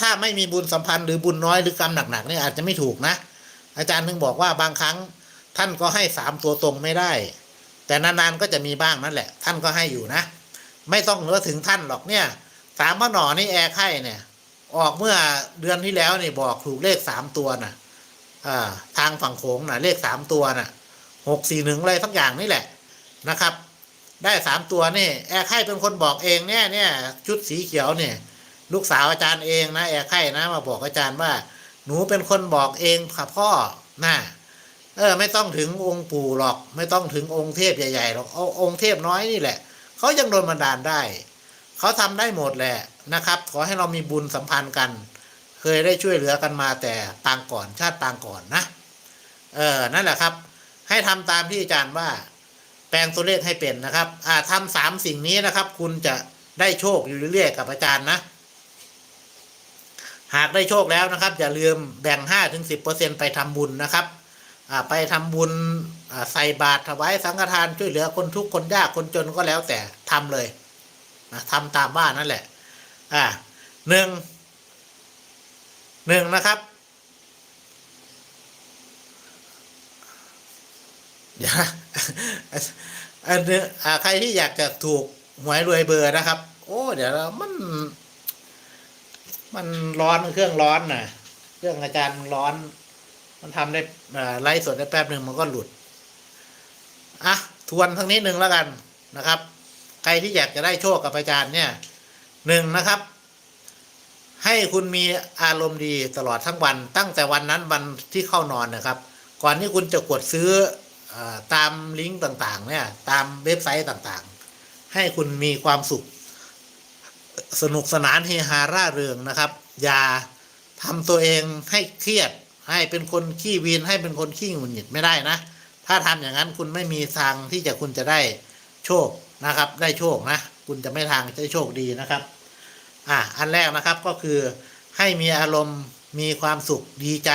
ถ้าไม่มีบุญสัมพันธ์หรือบุญน้อยหรือกรรมหนักๆเนี่ยอาจจะไม่ถูกนะ อาจารย์ถึงบอกว่าบางครั้งท่านก็ให้สามตัวตรงไม่ได้ แต่นานๆก็จะมีบ้างนั่นแหละ ท่านก็ให้อยู่นะ ไม่ต้องเหลือถึงท่านหรอกเนี่ยสามพระหนอนี่แอร์ไข่เนี่ย ออกเมื่อเดือนที่แล้วนี่บอกถูกเลขสามตัวน่ะอ่าทางฝั่งโขงน่ะเลขสามตัวน่ะหกสี่หนึ่งอะไรทั้งอย่างนี่แหละนะครับ ได้สามตัวนี่แอร์ไข่เป็นคนบอกเองเนี่ยเนี่ยชุดสีเขียวเนี่ย ลูกสาวอาจารย์เองนะแอร์ไข่นะ มาบอกอาจารย์ว่า หนูเป็นคนบอกเองค่ะพ่อน่ะเออ ไม่ต้องถึงองค์ปู่หรอก ไม่ต้องถึงองค์เทพใหญ่ๆหรอกเอาองค์เทพน้อยนี่แหละเขายังโดนบันดาลได้ เขาทำได้หมดแหละนะครับ ขอให้เรามีบุญสัมพันธ์กัน เคยได้ช่วยเหลือกันมาแต่ปางก่อนชาติปางก่อนนะ เออนั่นแหละครับ ให้ทำตามที่อาจารย์ว่า แปลงตัวเลขให้เป็นนะครับ อ่าทำสามสิ่งนี้นะครับ คุณจะได้โชคอยู่เรื่อยๆกับอาจารย์นะ หากได้โชคแล้วนะครับ อย่าลืมแบ่งห้าถึงสิบเปอร์เซ็นไปทำบุญนะครับ ไปทำบุญใส่บาตรถวายสังฆทานช่วยเหลือคนทุกข์คนยากคนจนก็แล้วแต่ทำเลยทำตามว่านนั่นแหละ อ่าหนึ่งหนึ่งนะครับเดี๋ยวนะอันนี้อ่าใครที่อยากจะถูกหวยรวยเบอร์นะครับ โอ้ เดี๋ยวมัน มันร้อนเครื่องร้อนน่ะ เครื่องอาจารย์ร้อน มันทำได้อ่าไลฟ์สดได้แป๊บหนึ่งมันก็หลุดอะทวนทั้งนี้หนึ่งแล้วกันนะครับ ใครที่อยากจะได้โชคกับอาจารย์เนี่ยหนึ่งนะครับ ให้คุณมีอารมณ์ดีตลอดทั้งวัน ตั้งแต่วันนั้นวันที่เข้านอนนะครับ ก่อนที่คุณจะกดซื้ออตามลิงก์ต่างๆ เนี่ย ตามเว็บไซต์ต่างๆ ให้คุณมีความสุข สนุกสนานเฮฮาร่าเริงนะครับ อย่าทำตัวเองให้เครียด ให้เป็นคนขี้วีนให้เป็นคนขี้หงุดหงิดไม่ได้นะ ถ้าทำอย่างนั้นคุณไม่มีทางที่จะคุณจะได้โชคนะครับ ได้โชคนะ คุณจะไม่ทางจะได้โชคดีนะครับ อะอันแรกนะครับก็คือให้มีอารมณ์มีความสุขดีใจ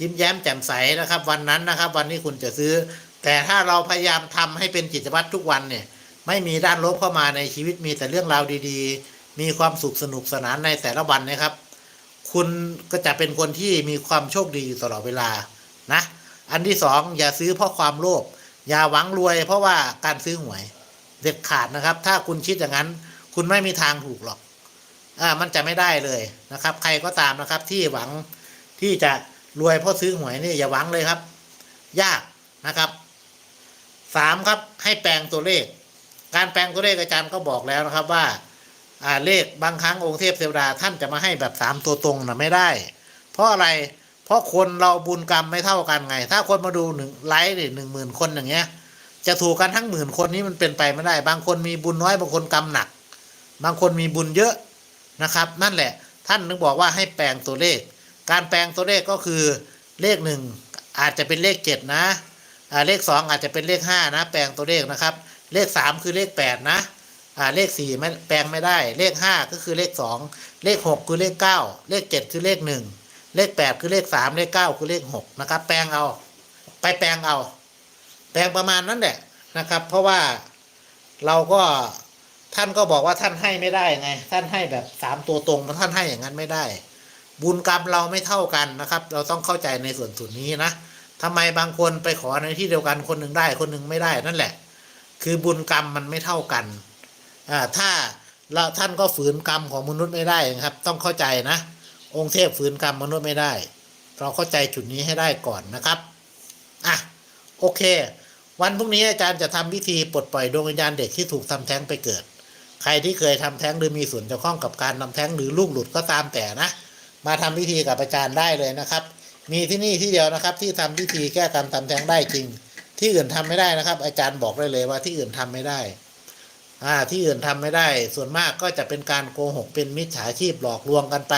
ยิ้มแย้มแจ่มใสนะครับ วันนั้นนะครับ วันที่คุณจะซื้อ แต่ถ้าเราพยายามทำให้เป็นกิจวัตรทุกวันเนี่ย ไม่มีด้านลบเข้ามาในชีวิตมีแต่เรื่องราวดีๆ มีความสุขสนุกสนานในแต่ละวันนะครับ คุณก็จะเป็นคนที่มีความโชคดีอยู่ตลอดเวลานะอันที่สองอย่าซื้อเพราะความโลภอย่าหวังรวย เพราะว่าการซื้อหวยเด็ดขาดนะครับ ถ้าคุณคิดอย่างนั้น คุณไม่มีทางถูกหรอกอ่ามันจะไม่ได้เลยนะครับ ใครก็ตามนะครับที่หวังที่จะรวยเพราะซื้อหวยนี่อย่าหวังเลยครับ ยากนะครับสามครับให้แปลงตัวเลข การแปลงตัวเลขอาจารย์ก็บอกแล้วนะครับว่าเลขบางครั้งองค์เทพเทวดาท่านจะมาให้แบบสามตัวตรงนะไม่ได้ เพราะอะไรเพราะคนเราบุญกรรมไม่เท่ากันไง ถ้าคนมาดูหนึ่งไลฟ์หนึ่งหมื่นคนอย่างเงี้ย จะถูกกันทั้งหมื่นคนนี้มันเป็นไปไม่ได้ บางคนมีบุญน้อยบางคนกรรมหนัก บางคนมีบุญเยอะนะครับ นั่นแหละท่านนึกบอกว่าให้แปลงตัวเลข การแปลงตัวเลขก็คือเลขหนึ่งอาจจะเป็นเลขเจ็ดนะเลขสองอาจจะเป็นเลขห้านะ แปลงตัวเลขนะครับ เลขสามคือเลขแปดนะอ่าเลขสี่ไม่แปลงไม่ได้ เลขห้าก็คือเลขสองเลขหกคือเลขเก้าเลขเจ็ดคือเลขหนึ่งเลขแปดคือเลขสามเลขเก้าคือเลขหกนะครับ แปลงเอา ไปแปลงเอา แปลงประมาณนั้นแหละนะครับ เพราะว่าเราก็ท่านก็บอกว่าท่านให้ไม่ได้ไง ท่านให้แบบสามตัวตรงท่านให้อย่างนั้นไม่ได้ บุญกรรมเราไม่เท่ากันนะครับ เราต้องเข้าใจในส่วนส่วนนี้นะทำไมบางคนไปขอในที่เดียวกันคนหนึ่งได้คนหนึ่งไม่ได้นั่นแหละ คือบุญกรรมมันไม่เท่ากันอ่าถ้าเราท่านก็ฝืนกรรมของมนุษย์ไม่ได้นะครับ ต้องเข้าใจนะ องค์เทพฝืนกรรมมนุษย์ไม่ได้ เราเข้าใจจุดนี้ให้ได้ก่อนนะครับอะโอเค วันพรุ่งนี้อาจารย์จะทำพิธีปลดปล่อยดวงวิญญาณเด็กที่ถูกทำแท้งไปเกิด ใครที่เคยทำแท้งหรือมีส่วนเกี่ยวข้องกับการทำแท้งหรือลูกหลุดก็ตามแต่นะ มาทำพิธีกับอาจารย์ได้เลยนะครับ มีที่นี่ที่เดียวนะครับที่ทำพิธีแก้กรรมทำแท้งได้จริง ที่อื่นทำไม่ได้นะครับ อาจารย์บอกได้เลยว่าที่อื่นทำไม่ได้ อ่า ที่อื่นทำไม่ได้ ส่วนมากก็จะเป็นการโกหกเป็นมิจฉาชีพหลอกลวงกันไป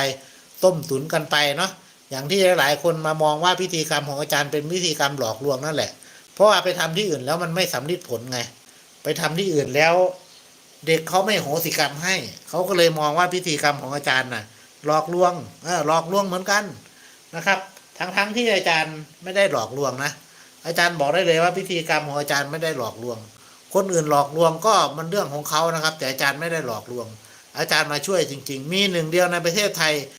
ต้มตุนกันไปเนาะอย่างที่หลาย ๆ คนมามองว่าพิธีกรรมของอาจารย์เป็นพิธีกรรมหลอกลวงนั่นแหละ เพราะว่าไปทำที่อื่นแล้วมันไม่สำลิดผลไง ไปทำที่อื่นแล้ว เด็กเขาไม่โหสิกรรมให้ เขาก็เลยมองว่าพิธีกรรมของอาจารย์น่ะ หลอกลวงเออหลอกลวงเหมือนกันนะครับ ทั้งๆทที่อาจารย์ไม่ได้หลอกลวงนะ อาจารย์บอกได้เลยว่าพิธีกรรมของอาจารย์ไม่ได้หลอกลวง คนอื่นหลอกลวงก็มันเรื่องของเขานะครับ แต่อาจารย์ไม่ได้หลอกลวง อาจารย์มาช่วยจริง ๆ มีหนึ่งเดียวในประเทศไทย